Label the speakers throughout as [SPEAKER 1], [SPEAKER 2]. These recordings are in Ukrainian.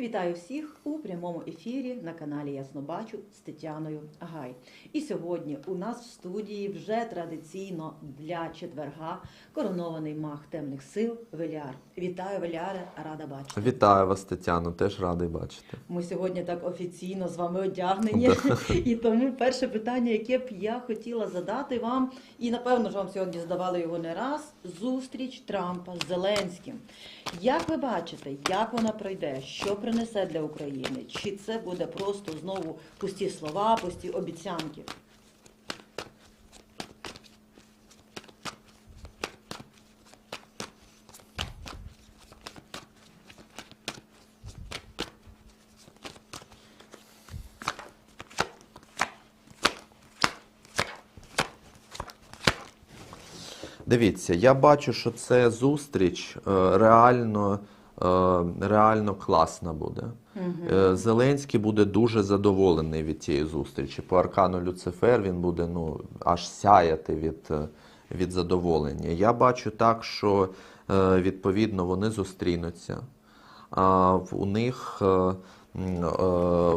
[SPEAKER 1] Вітаю всіх у прямому ефірі на каналі Ясно Бачу з Тетяною Гай. І сьогодні у нас в студії вже традиційно для четверга коронований маг темних сил Веліар. Вітаю, Веліаре, рада бачити.
[SPEAKER 2] Вітаю вас, Тетяно, теж радий бачити.
[SPEAKER 1] Ми сьогодні так офіційно з вами одягнені. І тому перше питання, яке б я хотіла задати вам, і напевно ж вам сьогодні задавали його не раз: зустріч Трампа з Зеленським. Як ви бачите, як вона пройде, що принесе для України? Чи це буде просто знову пусті слова, пусті обіцянки?
[SPEAKER 2] Дивіться, я бачу, що це зустріч е, реально, реально класна буде. Е, Зеленський буде дуже задоволений від цієї зустрічі. По аркану Люцифер він буде ну, аж сяяти від, е, від задоволення. Я бачу так, що е, відповідно вони зустрінуться. А у них, е, е,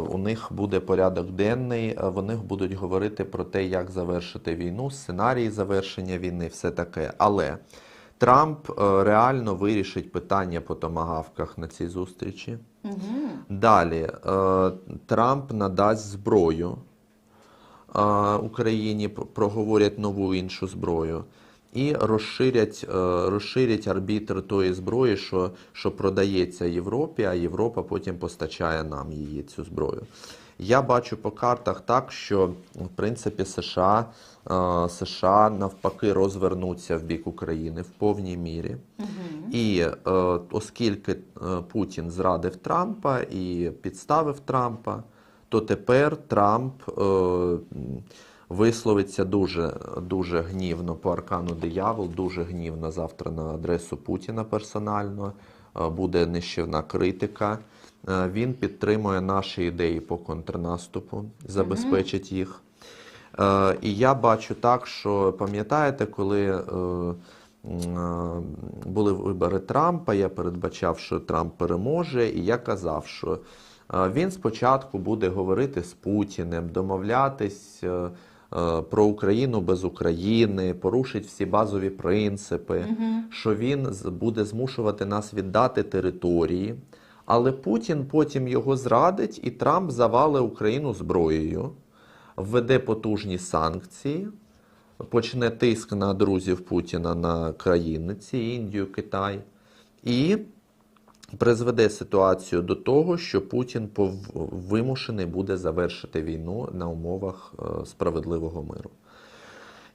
[SPEAKER 2] у них буде порядок денний, е, вони будуть говорити про те, як завершити війну, сценарії завершення війни, все таке. Але Трамп е, реально вирішить питання по томагавках на цій зустрічі.
[SPEAKER 1] Угу.
[SPEAKER 2] Далі е, Трамп надасть зброю е, Україні, проговорять нову іншу зброю. І розширять, е, розширять арбітр тої зброї, що, що продається Європі, а Європа потім постачає нам її цю зброю. Я бачу по картах так, що в принципі США, е, США навпаки розвернуться в бік України в повній мірі. І е, оскільки Путін зрадив Трампа і підставив Трампа, то тепер Трамп висловиться дуже, дуже гнівно по аркану диявол, дуже гнівно завтра на адресу Путіна персонально. Е, буде нищівна критика. Е, Він підтримує наші ідеї по контрнаступу, забезпечить їх. Е, І я бачу так, що пам'ятаєте, коли були вибори Трампа, я передбачав, що Трамп переможе, і я казав, що він спочатку буде говорити з Путіним, домовлятись про Україну без України, порушить всі базові принципи, що він буде змушувати нас віддати території. Але Путін потім його зрадить, і Трамп завалить Україну зброєю введе потужні санкції, почне тиск на друзів Путіна на країни ці Індію, Китай, і призведе ситуацію до того, що Путін вимушений буде завершити війну на умовах е, справедливого миру.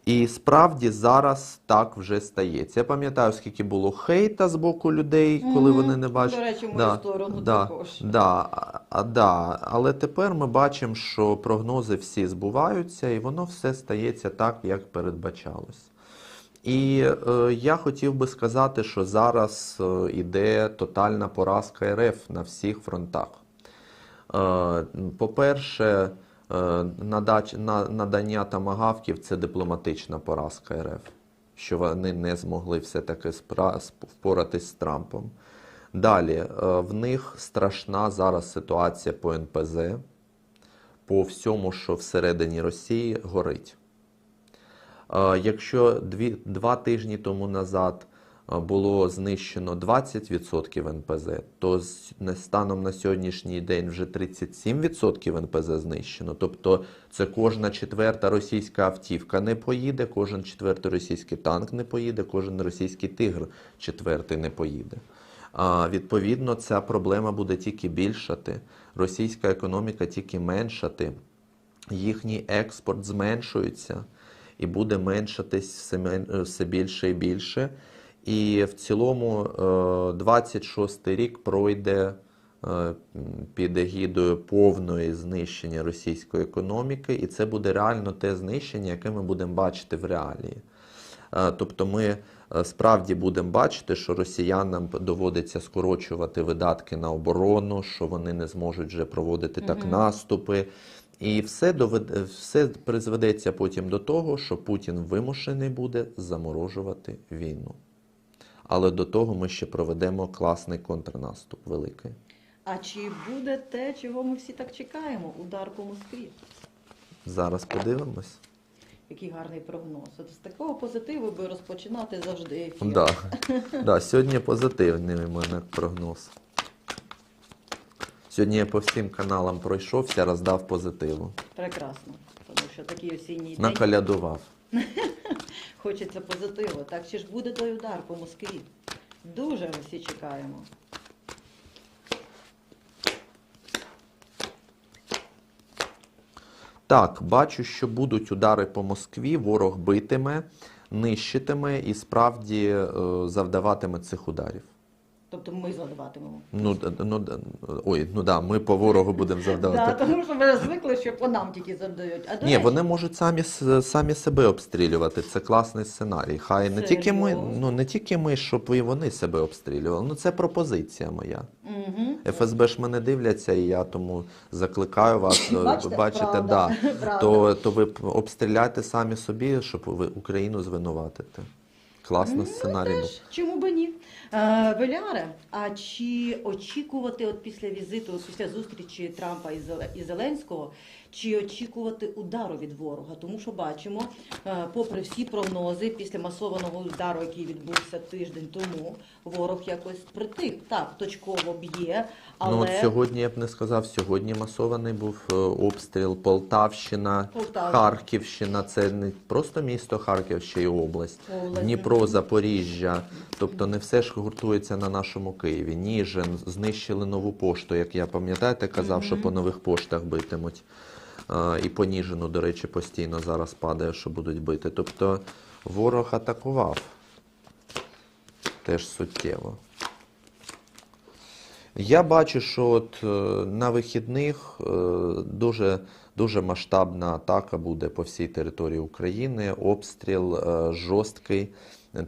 [SPEAKER 2] І справді зараз так вже стається. Я пам'ятаю, скільки було хейта з боку людей, коли
[SPEAKER 1] Мгм.
[SPEAKER 2] вони не бачать.
[SPEAKER 1] До речі, в мою
[SPEAKER 2] Да,
[SPEAKER 1] сторону
[SPEAKER 2] да,
[SPEAKER 1] також.
[SPEAKER 2] Да, а, да. Але тепер ми бачимо, що прогнози всі збуваються, і воно все стається так, як передбачалось. І е, я хотів би сказати, що зараз е, іде тотальна поразка РФ на всіх фронтах. Е, По-перше, е, надач, на, надання тамагавків це дипломатична поразка РФ, що вони не змогли все-таки впоратись з Трампом. Далі, е, в них страшна зараз ситуація по НПЗ, по всьому, що всередині Росії горить. Якщо дві, два тижні тому назад було знищено 20% НПЗ, то з- на- станом на сьогоднішній день вже 37% НПЗ знищено. Тобто це кожна четверта російська автівка не поїде, кожен четвертий російський танк не поїде, кожен російський тигр четвертий не поїде. А, відповідно, ця проблема буде тільки більшати, російська економіка тільки меншати, їхній експорт зменшується і буде меншатись все, все більше і більше. І в цілому е, 26-й рік пройде е, під егідою повної знищення російської економіки, і це буде реально те знищення, яке ми будемо бачити в реалії. Е, Тобто ми е, справді будемо бачити, що росіянам доводиться скорочувати видатки на оборону, що вони не зможуть вже проводити так наступи. І все доведе, все призведеться потім до того, що Путін вимушений буде заморожувати війну. Але до того ми ще проведемо класний контрнаступ великий.
[SPEAKER 1] А чи буде те, чого ми всі так чекаємо? Удар по Москві.
[SPEAKER 2] Зараз подивимось.
[SPEAKER 1] Який гарний прогноз. От з такого позитиву би розпочинати завжди ефір.
[SPEAKER 2] Да. Да, сьогодні позитивний у мене прогноз. Сьогодні я по всім каналам пройшовся, роздав позитиву.
[SPEAKER 1] Прекрасно. Тому що такий осінній день
[SPEAKER 2] Накалядував.
[SPEAKER 1] хочеться позитиву. Так чи ж буде той удар по Москві? Дуже всі чекаємо.
[SPEAKER 2] Так, бачу, що будуть удари по Москві, ворог битиме, нищитиме і справді е, завдаватиме цих ударів.
[SPEAKER 1] Тобто ми задаватимемо.
[SPEAKER 2] Ну, ну, ой, ну да, ми по ворогу будемо
[SPEAKER 1] Да,
[SPEAKER 2] завдавати.
[SPEAKER 1] тому що ми звикли, що по нам тільки завдають. А
[SPEAKER 2] Ні, вони можуть самі, самі себе обстрілювати. Це класний сценарій. Хай не тільки ми, ну не тільки ми, щоб і вони себе обстрілювали. Ну це пропозиція моя.
[SPEAKER 1] Угу.
[SPEAKER 2] ФСБ ж мене дивляться, і я тому закликаю вас. е,
[SPEAKER 1] Бачите,
[SPEAKER 2] бачите, да, то, то ви обстріляйте самі собі, щоб ви Україну звинуватити. Класний сценарій. був.
[SPEAKER 1] Теж, чому би ні? Е, Веляре, а чи очікувати от після візиту, от після зустрічі Трампа і Зеле- і Зеленського, чи очікувати удару від ворога? Тому що бачимо, е, попри всі прогнози, після масованого удару, який відбувся тиждень тому, ворог якось притих. Так, точково б'є, але
[SPEAKER 2] Ну, от сьогодні я б не сказав, сьогодні масований був е, обстріл Полтавщина,
[SPEAKER 1] Полтава.
[SPEAKER 2] Харківщина. Це не просто місто Харків, ще й область.
[SPEAKER 1] Область.
[SPEAKER 2] Дніпро, Запоріжжя. Тобто не все ж гуртується на нашому Києві. Ніжин, знищили нову пошту, як я пам'ятаєте, казав, що по нових поштах битимуть. І по Ніжину, до речі, постійно зараз падає, що будуть бити. Тобто ворог атакував. Теж суттєво. Я бачу, що от е, на вихідних е, дуже, дуже масштабна атака буде по всій території України, обстріл е, жорсткий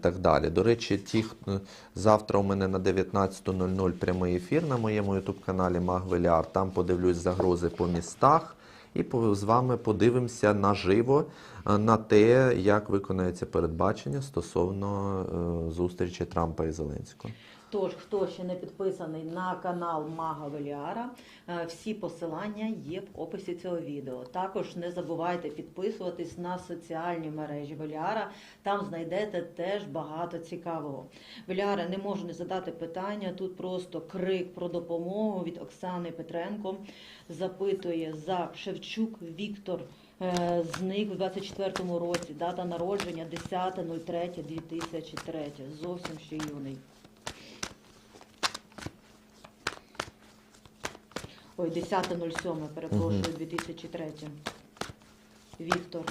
[SPEAKER 2] так далі. До речі, ті, хто- завтра у мене на 19.00 прямий ефір на моєму ютуб-каналі Магвеляр. Там подивлюсь загрози по містах і з вами подивимося наживо е, на те, як виконається передбачення стосовно е, зустрічі Трампа і Зеленського.
[SPEAKER 1] Тож, хто ще не підписаний на канал Мага Веліара, е, всі посилання є в описі цього відео. Також не забувайте підписуватись на соціальні мережі Веліара. Там знайдете теж багато цікавого. Веліара не можу не задати питання. Тут просто крик про допомогу від Оксани Петренко. Запитує за Шевчук Віктор. е, Зник у 24-му році. Дата народження 10.03.2003. Зовсім ще юний. Ой, 10.07, перепрошую, 2003. Віктор.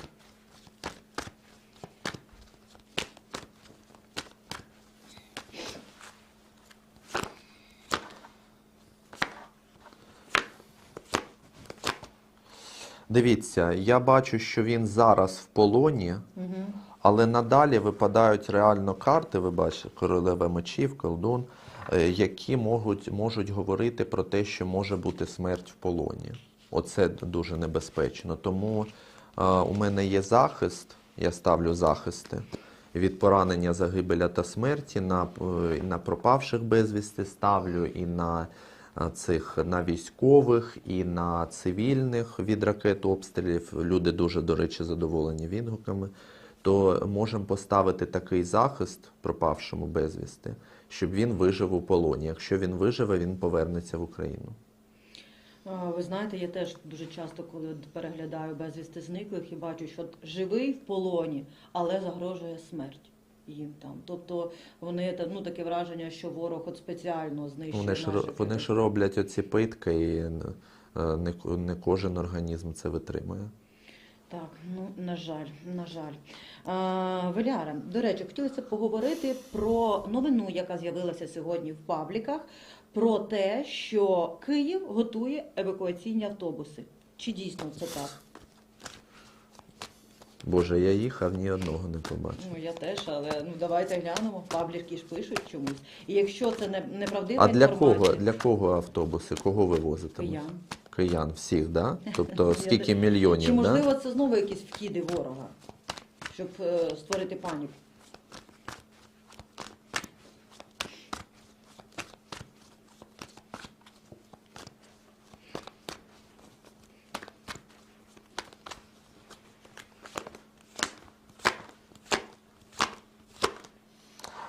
[SPEAKER 2] Дивіться, я бачу, що він зараз в полоні,
[SPEAKER 1] Угу.
[SPEAKER 2] але надалі випадають реально карти, ви бачите, королева мечів, колдун, які можуть, можуть говорити про те, що може бути смерть в полоні. Оце дуже небезпечно. Тому е, у мене є захист, я ставлю захисти від поранення, загибеля та смерті на, е, на пропавших безвісти ставлю і на е, цих на військових і на цивільних від ракет обстрілів. Люди дуже, до речі, задоволені відгуками. То можемо поставити такий захист пропавшому безвісти, щоб він вижив у полоні. Якщо він виживе, він повернеться в Україну.
[SPEAKER 1] Ви знаєте, я теж дуже часто, коли переглядаю безвісти зниклих і бачу, що живий в полоні, але загрожує смерть їм там. Тобто вони ну таке враження, що ворог от спеціально знищує.
[SPEAKER 2] Вони ж, вони ж роблять оці питки, і е, не, не кожен організм це витримує.
[SPEAKER 1] Так, ну на жаль, на жаль. А, Валяра, до речі, хотілося поговорити про новину, яка з'явилася сьогодні в пабліках, про те, що Київ готує евакуаційні автобуси. Чи дійсно це так?
[SPEAKER 2] Боже, я їхав, ні одного не побачив.
[SPEAKER 1] Ну я теж, але ну давайте глянемо. Пабліки ж пишуть чомусь. І якщо це не неправдива
[SPEAKER 2] А для кого, для кого автобуси? Кого ви возите?
[SPEAKER 1] киян
[SPEAKER 2] киян всіх, да? тобто скільки мільйонів.
[SPEAKER 1] Чи можливо
[SPEAKER 2] да?
[SPEAKER 1] це знову якісь вкиди ворога, щоб е, створити паніку?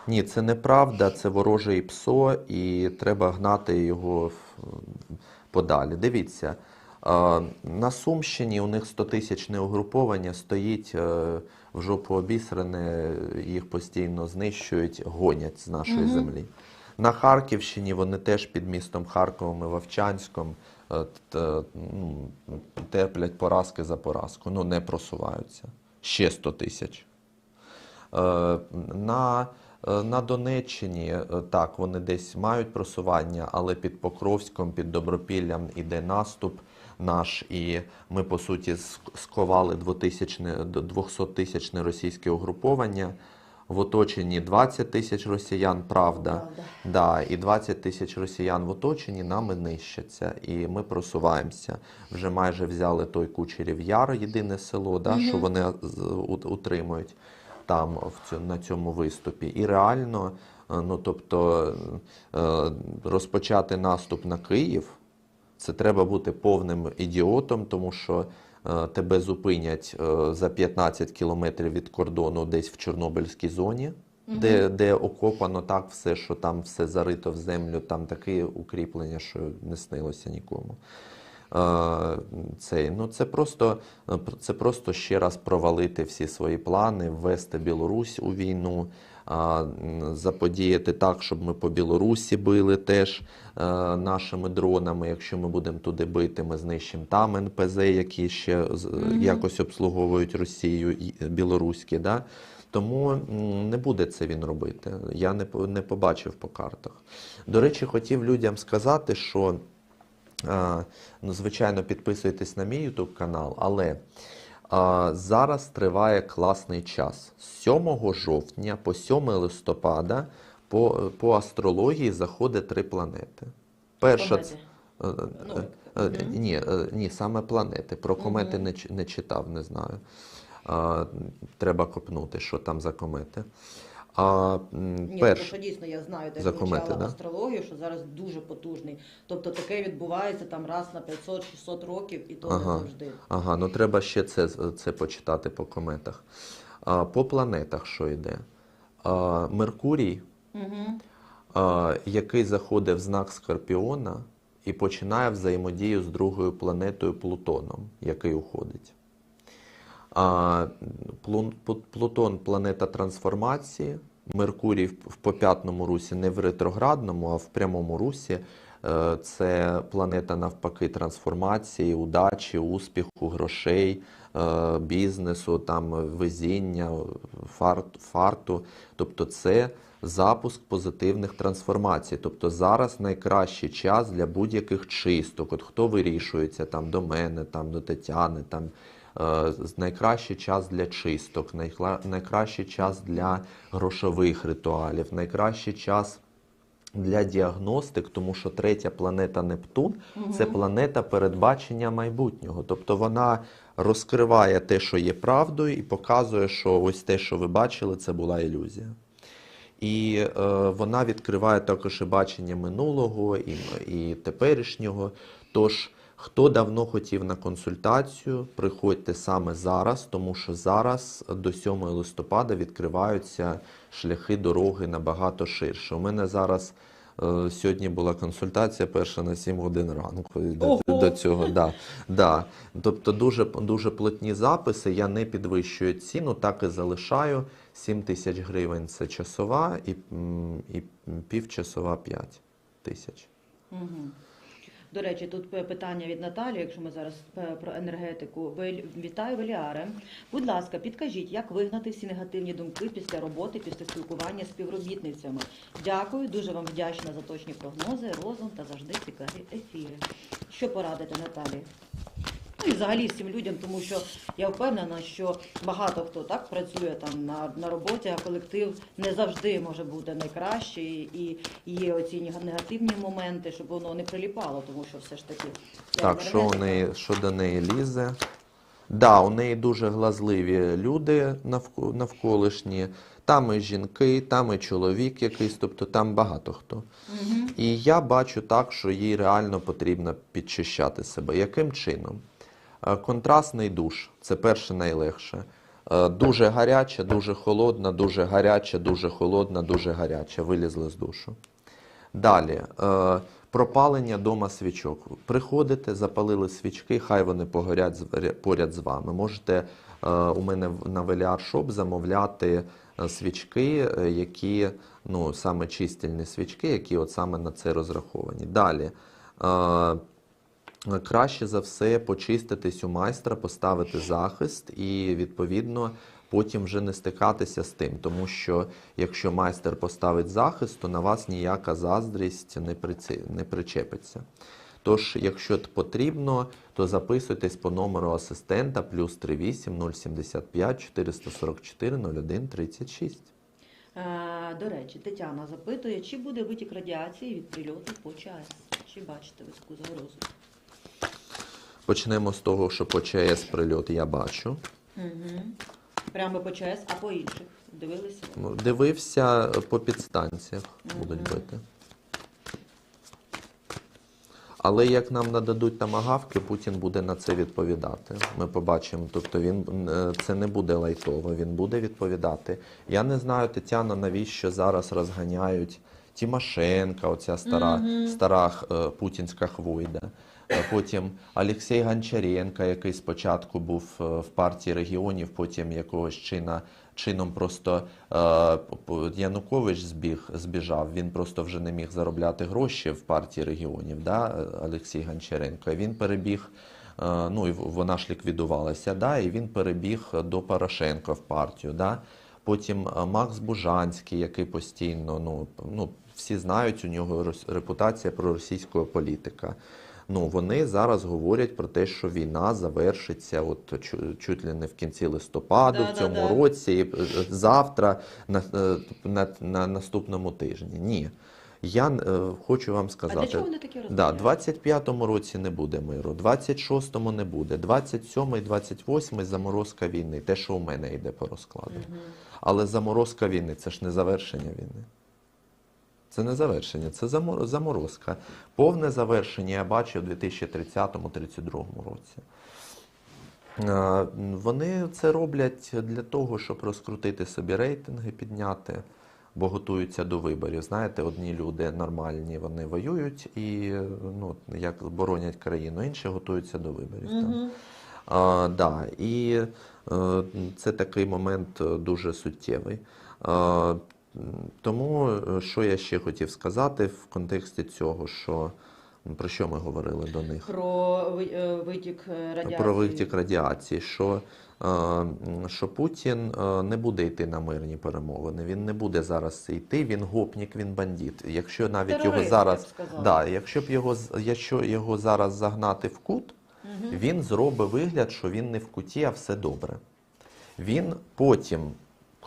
[SPEAKER 2] Ні, це неправда, це ворожий псо, і треба гнати його в подалі. Дивіться, е, на Сумщині у них 100-тисячне угруповання стоїть е, в жопу обісране, їх постійно знищують, гонять з нашої землі. На Харківщині вони теж під містом Харковом і Вовчанськом е, ну, терплять поразки за поразку, ну не просуваються. Ще 100 тисяч. На, на Донеччині е, так, вони десь мають просування, але під Покровськом, під Добропіллям іде наступ наш, і ми по суті сковали 200-тисячне російське угруповання. В оточенні 20 тисяч росіян, правда.
[SPEAKER 1] Правда.
[SPEAKER 2] Да, і 20 тисяч росіян в оточенні нами нищаться, і ми просуваємося. Вже майже взяли той Кучерів Яр, єдине село, да, що вони утримують там на цьому виступі. І реально, е, ну тобто, е, розпочати наступ на Київ. Це треба бути повним ідіотом, тому що е, тебе зупинять за 15 кілометрів від кордону десь в Чорнобильській зоні, де, де окопано так все, що там все зарито в землю, там таке укріплення, що не снилося нікому. Е, Цей, ну це просто, е, це просто ще раз провалити всі свої плани, ввести Білорусь у війну, заподіяти так, щоб ми по Білорусі били теж е, нашими дронами. Якщо ми будемо туди бити, ми знищимо там НПЗ, які ще з- якось обслуговують Росію, і- білоруські. Да? Тому не буде це він робити. Я не, не побачив по картах. До речі, хотів людям сказати, що. Ну, звичайно, підписуйтесь на мій YouTube канал, але зараз триває класний час. З 7 жовтня по 7 листопада по, по астрології заходить три планети. Перша ц-
[SPEAKER 1] Комети.
[SPEAKER 2] е,
[SPEAKER 1] Ну,
[SPEAKER 2] е, е, ні, е, ні, саме планети. Про комети не, не читав, не знаю. Треба копнути, що там за комети. А,
[SPEAKER 1] Ні,
[SPEAKER 2] перш...
[SPEAKER 1] що дійсно я знаю, де вивчала
[SPEAKER 2] да?
[SPEAKER 1] астрологію, що зараз дуже потужний. Тобто таке відбувається там раз на 500-600 років, і то
[SPEAKER 2] Ага.
[SPEAKER 1] не завжди.
[SPEAKER 2] Ага, ну треба ще це, це почитати по кометах. А, по планетах що йде? А, Меркурій,
[SPEAKER 1] Угу.
[SPEAKER 2] а, який заходить в знак Скорпіона і починає взаємодію з другою планетою Плутоном, який уходить. Плутон планета трансформації. Меркурій в поп'ятному русі не в ретроградному, а в прямому русі. Е, Це планета навпаки трансформації, удачі, успіху, грошей, е, бізнесу, там везіння, фарт, фарту. Тобто це запуск позитивних трансформацій. Тобто зараз найкращий час для будь-яких чисток. От хто вирішується там до мене, там до Тетяни, там найкращий час для чисток, найкращий час для грошових ритуалів, найкращий час для діагностик, тому що третя планета Нептун це планета передбачення майбутнього. Тобто вона розкриває те, що є правдою, і показує, що ось те, що ви бачили, це була ілюзія. І е, вона відкриває також і бачення минулого і, і теперішнього. Тож, хто давно хотів на консультацію, приходьте саме зараз, тому що зараз до 7 листопада відкриваються шляхи дороги набагато ширше. У мене зараз е, сьогодні була консультація перша на 7 годин ранку. До, до цього, да, да. Тобто дуже, дуже плотні записи. Я не підвищую ціну, так і залишаю. 7 тисяч гривень це часова і, і півчасова 5 тисяч.
[SPEAKER 1] Угу. До речі, тут питання від Наталі, якщо ми зараз про енергетику. Вітаю, Веліаре. Будь ласка, підкажіть, як вигнати всі негативні думки після роботи, після спілкування з співробітницями. Дякую, дуже вам вдячна за точні прогнози, розум та завжди цікаві ефіри. Що порадити Наталі? Ну і взагалі всім людям, тому що я впевнена, що багато хто так працює там на, на роботі, а колектив не завжди може бути найкращий, і є оці негативні моменти, щоб воно не приліпало, тому що все ж таки
[SPEAKER 2] Так, що у неї, що до неї лізе? Да, у неї дуже глазливі люди навко- навколишні. Там і жінки, там і чоловік якийсь, тобто там багато хто.
[SPEAKER 1] Мгм.
[SPEAKER 2] І я бачу так, що їй реально потрібно підчищати себе. Яким чином? Е, Контрастний душ це перше найлегше. Е, Дуже гаряча, дуже холодна, дуже гаряча, дуже холодна, дуже гаряча. Вилізли з душу. Далі. е, Пропалення дома свічок. Приходите, запалили свічки, хай вони погорять поряд з вами. Можете у мене на Веліар Шоп замовляти свічки, які ну, саме чистільні свічки, які от саме на це розраховані. Далі. Краще за все почиститись у майстра, поставити захист і відповідно потім вже не стикатися з тим. Тому що якщо майстер поставить захист, то на вас ніяка заздрість не, не причепиться. Тож, якщо потрібно, то записуйтесь по номеру асистента плюс 38 075 444 01 36.
[SPEAKER 1] Е, До речі, Тетяна запитує, чи буде витік радіації від прильоту по ЧАЕС? Чи бачите ви таку загрозу?
[SPEAKER 2] Почнемо з того, що по ЧАЕС прильот я бачу.
[SPEAKER 1] Угу. Прямо по ЧАЕС, а по інших? Дивилися?
[SPEAKER 2] Ну, Дивився по підстанціях будуть
[SPEAKER 1] Мгм.
[SPEAKER 2] бити. Але як нам нададуть тамагавки, Путін буде на це відповідати. Ми побачимо. Тобто він е, це не буде лайтово, він буде відповідати. Я не знаю, Тетяна, навіщо зараз розганяють Тимошенка, оця стара,
[SPEAKER 1] Мгм.
[SPEAKER 2] стара е, путінська хвойда. Е, Потім Олексій Гончаренко, який спочатку був е, в партії регіонів, потім якогось чина, чином просто е, Янукович збіг, збіжав. Він просто вже не міг заробляти гроші в партії регіонів, да, Олексій Гончаренко. Він перебіг. Ну і вона ж ліквідувалася, да, і він перебіг до Порошенка в партію. Да. Потім Макс Бужанський, який постійно, ну, ну всі знають, у нього репутація проросійського політика. Ну, вони зараз говорять про те, що війна завершиться от чу- чуть ли не в кінці листопаду, в цьому
[SPEAKER 1] Да-да-да.
[SPEAKER 2] році, і, е, завтра, на, е, на, на наступному тижні. Ні. Я е, хочу вам
[SPEAKER 1] А
[SPEAKER 2] сказати.
[SPEAKER 1] для чого вони такі
[SPEAKER 2] Да,
[SPEAKER 1] розганяють?
[SPEAKER 2] 25-му році не буде миру, 26-му не буде, 27-й, 28-й заморозка війни, те, що у мене йде по розкладу.
[SPEAKER 1] Мгм.
[SPEAKER 2] Але заморозка війни це ж не завершення війни. Це не завершення, це заморозка. Повне завершення я бачив у 2030-32 році. Е, Вони це роблять для того, щоб розкрутити собі рейтинги, підняти, бо готуються до виборів. Знаєте, одні люди нормальні, вони воюють і ну, як боронять країну, інші готуються до виборів. так.
[SPEAKER 1] Мгм.
[SPEAKER 2] А, да, і е, це такий момент е, дуже суттєвий. Тому е, що я ще хотів сказати в контексті цього, що про що ми говорили до них?
[SPEAKER 1] Про е, витік е, радіації.
[SPEAKER 2] Про витік радіації, що, що Путін не буде йти на мирні перемовини. Він не буде зараз йти. Він гопнік, він бандит. Якщо навіть його
[SPEAKER 1] Терорист, я
[SPEAKER 2] зараз да, якщо б його якщо його зараз загнати в кут,
[SPEAKER 1] Мгм.
[SPEAKER 2] він зробить вигляд, що він не в куті, а все добре. Він потім,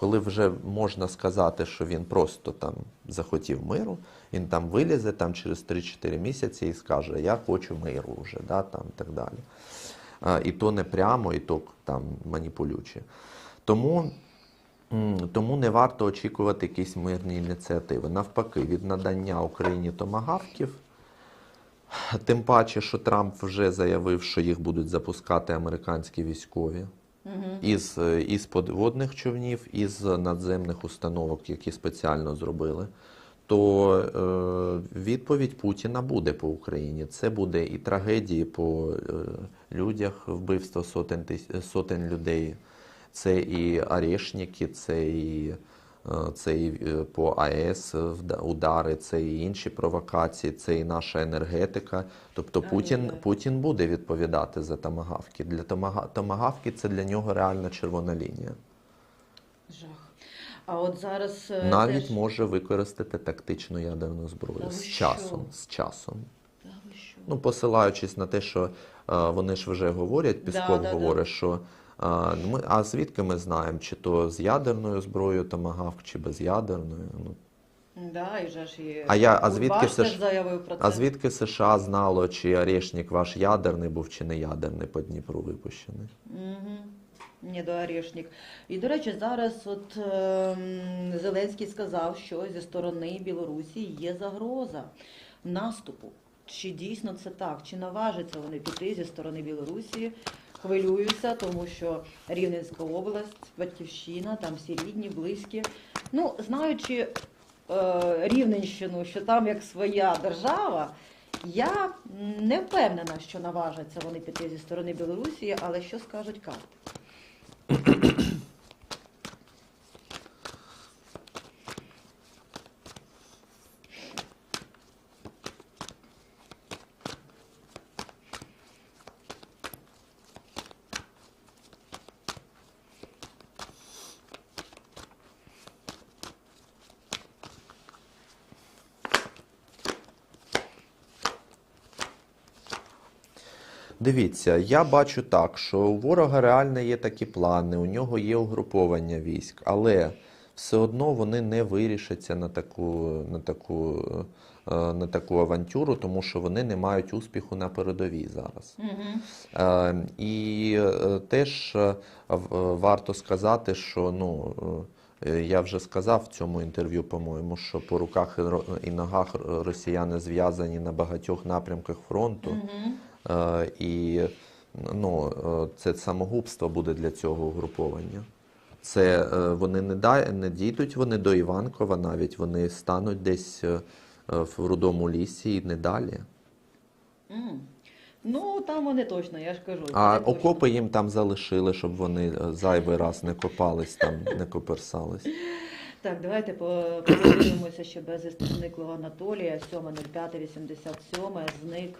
[SPEAKER 2] коли вже можна сказати, що він просто там захотів миру, він там вилізе там через 3-4 місяці і скаже, я хочу миру вже, да, там, так далі. А, і то не прямо, і то там маніпулюючи. Тому, тому не варто очікувати якісь мирні ініціативи. Навпаки, від надання Україні томагавків Тим паче, що Трамп вже заявив, що їх будуть запускати американські військові Із, е, із подводних човнів, із надземних установок, які спеціально зробили. То е, відповідь Путіна буде по Україні. Це буде і трагедії по е, людях, вбивство сотень, сотень людей. Це і орешники, це і, це і е, по АЕС вда- удари, це і інші провокації, це і наша енергетика. Тобто Путін, Путін буде відповідати за томагавки. Для томага- томагавки це для нього реальна червона лінія.
[SPEAKER 1] Жах. А от зараз е,
[SPEAKER 2] Навіть
[SPEAKER 1] теж...
[SPEAKER 2] може використати тактичну ядерну зброю
[SPEAKER 1] Та
[SPEAKER 2] з
[SPEAKER 1] що?
[SPEAKER 2] часом. З часом.
[SPEAKER 1] Та?
[SPEAKER 2] Ну, посилаючись на те, що е, вони ж вже говорять, Пісков
[SPEAKER 1] да, да.
[SPEAKER 2] говорить, що е, ми, а звідки ми знаємо, чи то з ядерною зброєю томагавк, чи без ядерної. Ну,
[SPEAKER 1] Да, і вже ж і
[SPEAKER 2] А я- а звідки
[SPEAKER 1] заявив про це.
[SPEAKER 2] а звідки США знало, чи орешник ваш ядерний був, чи не ядерний по Дніпру випущений?
[SPEAKER 1] Угу. Ні, до Орешник. І, до речі, зараз от ем, Зеленський сказав, що зі сторони Білорусі є загроза наступу. Чи дійсно це так? Чи наважаться вони піти зі сторони Білорусі хвилююся, тому що Рівненська область, батьківщина, там всі рідні, близькі. Ну, знаючи е, Рівненщину, що там як своя держава, я не впевнена, що наважаться вони піти зі сторони Білорусі, але що скажуть карти?
[SPEAKER 2] Дивіться, я бачу так, що у ворога реально є такі плани, у нього є угруповання військ, але все одно вони не вирішаться на таку, на таку, е, на таку авантюру, тому що вони не мають успіху на передовій зараз.
[SPEAKER 1] Угу.
[SPEAKER 2] І е, теж варто сказати, що ну. Я вже сказав в цьому інтерв'ю, по-моєму, що по руках і ногах росіяни зв'язані на багатьох напрямках фронту.
[SPEAKER 1] Угу.
[SPEAKER 2] Е, І ну, е, це самогубство буде для цього угруповання. Це е, вони не, дай, не дійдуть вони до Іванкова навіть, вони стануть десь е, е, в рудому лісі і не далі.
[SPEAKER 1] М. Ну, там вони точно, я ж кажу.
[SPEAKER 2] А
[SPEAKER 1] це точно.
[SPEAKER 2] окопи їм там залишили, щоб вони е, зайвий раз не копались там, не коперсались.
[SPEAKER 1] Так, давайте по- подивимося ще без зниклого Анатолія, 7.05.87, зник.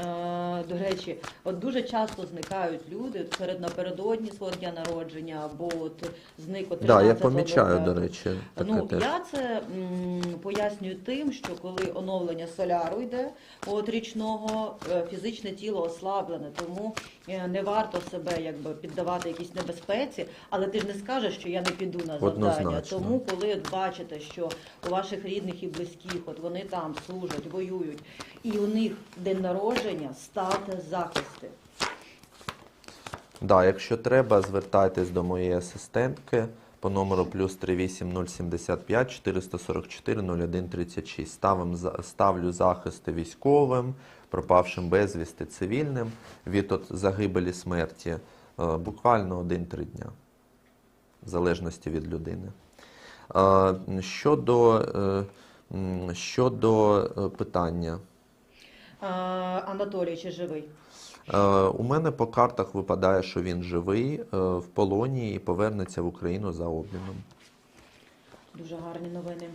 [SPEAKER 1] Е, До речі, от дуже часто зникають люди перед напередодні свого дня народження, або от зник от
[SPEAKER 2] да, я помічаю, до речі, таке
[SPEAKER 1] Ну,
[SPEAKER 2] теж.
[SPEAKER 1] я це м, пояснюю тим, що коли оновлення соляру йде от річного, е, фізичне тіло ослаблене, тому е, не варто себе якби піддавати якійсь небезпеці, але ти ж не скажеш, що я не піду на завдання.
[SPEAKER 2] Однозначно.
[SPEAKER 1] Тому, коли от бачите, що у ваших рідних і близьких, от вони там служать, воюють, і у них день народження, ставте захисти.
[SPEAKER 2] Да, якщо треба, звертайтесь до моєї асистентки по номеру плюс 38075 444 0136. Ставим, ставлю захисти військовим, пропавшим безвісти цивільним від от загибелі смерті е, буквально 1-3 дня, в залежності від людини. Е, Щодо, е, щодо питання.
[SPEAKER 1] Анатолій, чи живий?
[SPEAKER 2] Е, У мене по картах випадає, що він живий е, в полоні і повернеться в Україну за обміном.
[SPEAKER 1] Дуже гарні новини.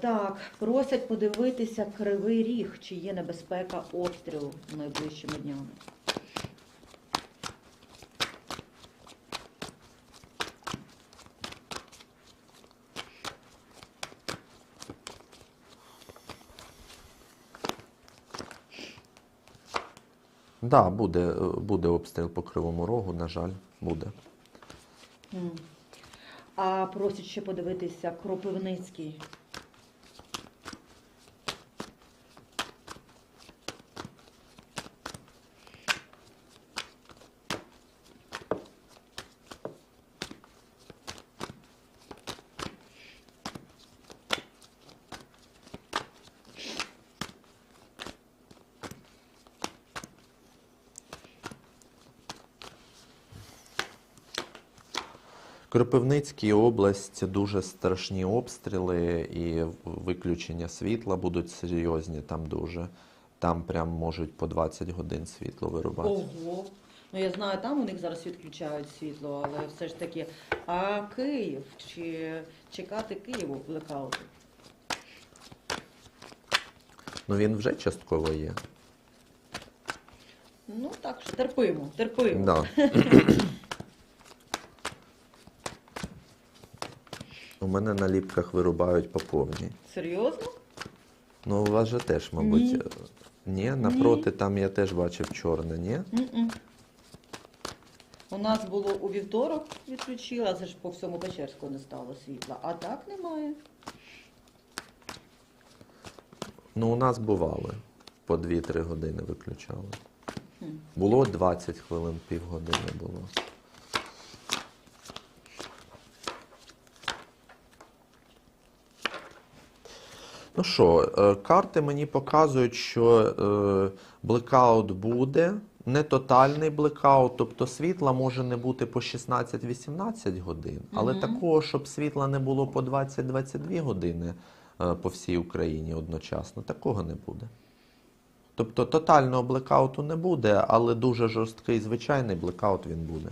[SPEAKER 1] Так, просять подивитися кривий ріг, чи є небезпека обстрілу найближчими днями.
[SPEAKER 2] Да, буде, е, буде обстріл по Кривому Рогу, на жаль, буде.
[SPEAKER 1] А просять ще подивитися Кропивницький.
[SPEAKER 2] Кропивницькій область дуже страшні обстріли і виключення світла будуть серйозні там дуже. Там прям можуть по 20 годин світло вирубати.
[SPEAKER 1] Ого. Ну я знаю, там у них зараз відключають світло, але все ж таки. А Київ? Чи чекати Києву блекауту?
[SPEAKER 2] Ну він вже частково є.
[SPEAKER 1] Ну так що терпимо, терпимо.
[SPEAKER 2] Да. мене на ліпках вирубають по повній.
[SPEAKER 1] Серйозно?
[SPEAKER 2] Ну, у вас же теж, мабуть.
[SPEAKER 1] Ні.
[SPEAKER 2] Ні, напроти там я теж бачив чорне, ні?
[SPEAKER 1] М-м. У нас було у вівторок відключила, це ж по всьому Печерську не стало світла, а так немає.
[SPEAKER 2] Ну, у нас бували. По 2-3 години виключали.
[SPEAKER 1] Хм.
[SPEAKER 2] Було 20 хвилин, півгодини було. Ну що, е, карти мені показують, що е, блекаут буде не тотальний блекаут, тобто світла може не бути по 16-18 годин, але
[SPEAKER 1] Мгм.
[SPEAKER 2] такого, щоб світла не було по 20-22 години е, по всій Україні одночасно, такого не буде. Тобто тотального блекауту не буде, але дуже жорсткий звичайний блекаут він буде.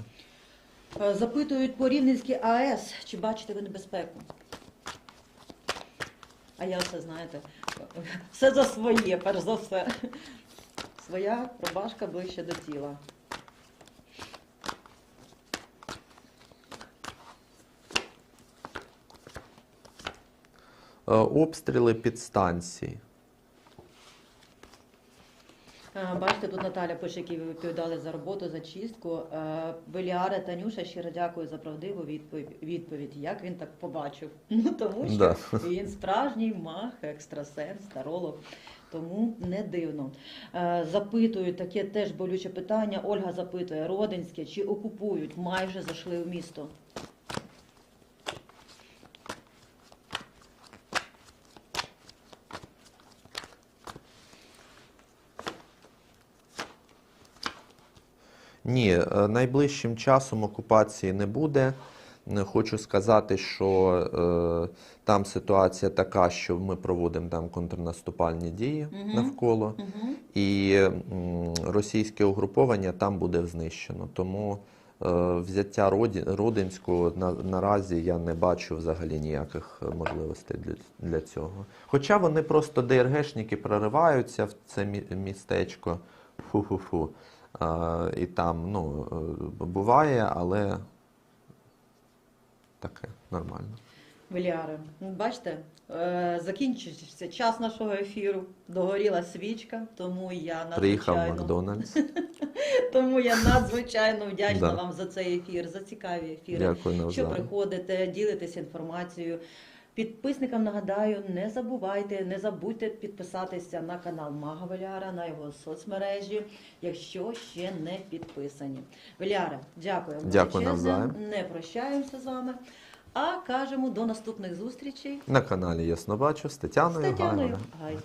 [SPEAKER 1] Запитують по Рівненській АЕС, чи бачите ви небезпеку? А я все знаєте, все за своє, перш за все. Своя рубашка ближче до тіла.
[SPEAKER 2] Е, Обстріли підстанцій.
[SPEAKER 1] Е, Бачите, тут Наталя пише, які ви відповідали за роботу, за чистку. Е, Беліаре Танюша щиро дякую за правдиву відповідь. відповідь. Як він так побачив? Ну тому що
[SPEAKER 2] Да.
[SPEAKER 1] він справжній мах, екстрасенс, таролог. Тому не дивно. Е, Запитують таке теж болюче питання. Ольга запитує, Родинське, чи окупують? Майже зайшли в місто.
[SPEAKER 2] Ні, е, найближчим часом окупації не буде. Е, Хочу сказати, що е, там ситуація така, що ми проводимо там контрнаступальні дії
[SPEAKER 1] Мгм.
[SPEAKER 2] навколо,
[SPEAKER 1] Угу.
[SPEAKER 2] і м, російське угруповання там буде знищено. Тому е, взяття Роді, Родинського на, наразі я не бачу взагалі ніяких е, можливостей для, для цього. Хоча вони просто ДРГшники прориваються в це містечко. Фу-фу-фу. І там ну, е, буває, але таке нормально.
[SPEAKER 1] Беліари. Ну, Бачите, е, закінчився час нашого ефіру. Догоріла свічка, тому я
[SPEAKER 2] Приїхав
[SPEAKER 1] надзвичайно
[SPEAKER 2] Макдональдс.
[SPEAKER 1] Тому я надзвичайно вдячна вам за цей ефір, за цікаві ефіри.
[SPEAKER 2] Дякую
[SPEAKER 1] Що приходите, ділитесь інформацією. Підписникам нагадаю, не забувайте, не забудьте підписатися на канал Мага Валяра, на його соцмережі, якщо ще не підписані. Валяра, дякую. вам
[SPEAKER 2] Дякую навзаєм.
[SPEAKER 1] Не прощаємося з вами, а кажемо до наступних зустрічей
[SPEAKER 2] На каналі Яснобачу з
[SPEAKER 1] з
[SPEAKER 2] Тетяною
[SPEAKER 1] Тетяною
[SPEAKER 2] Гайвою.
[SPEAKER 1] Гай.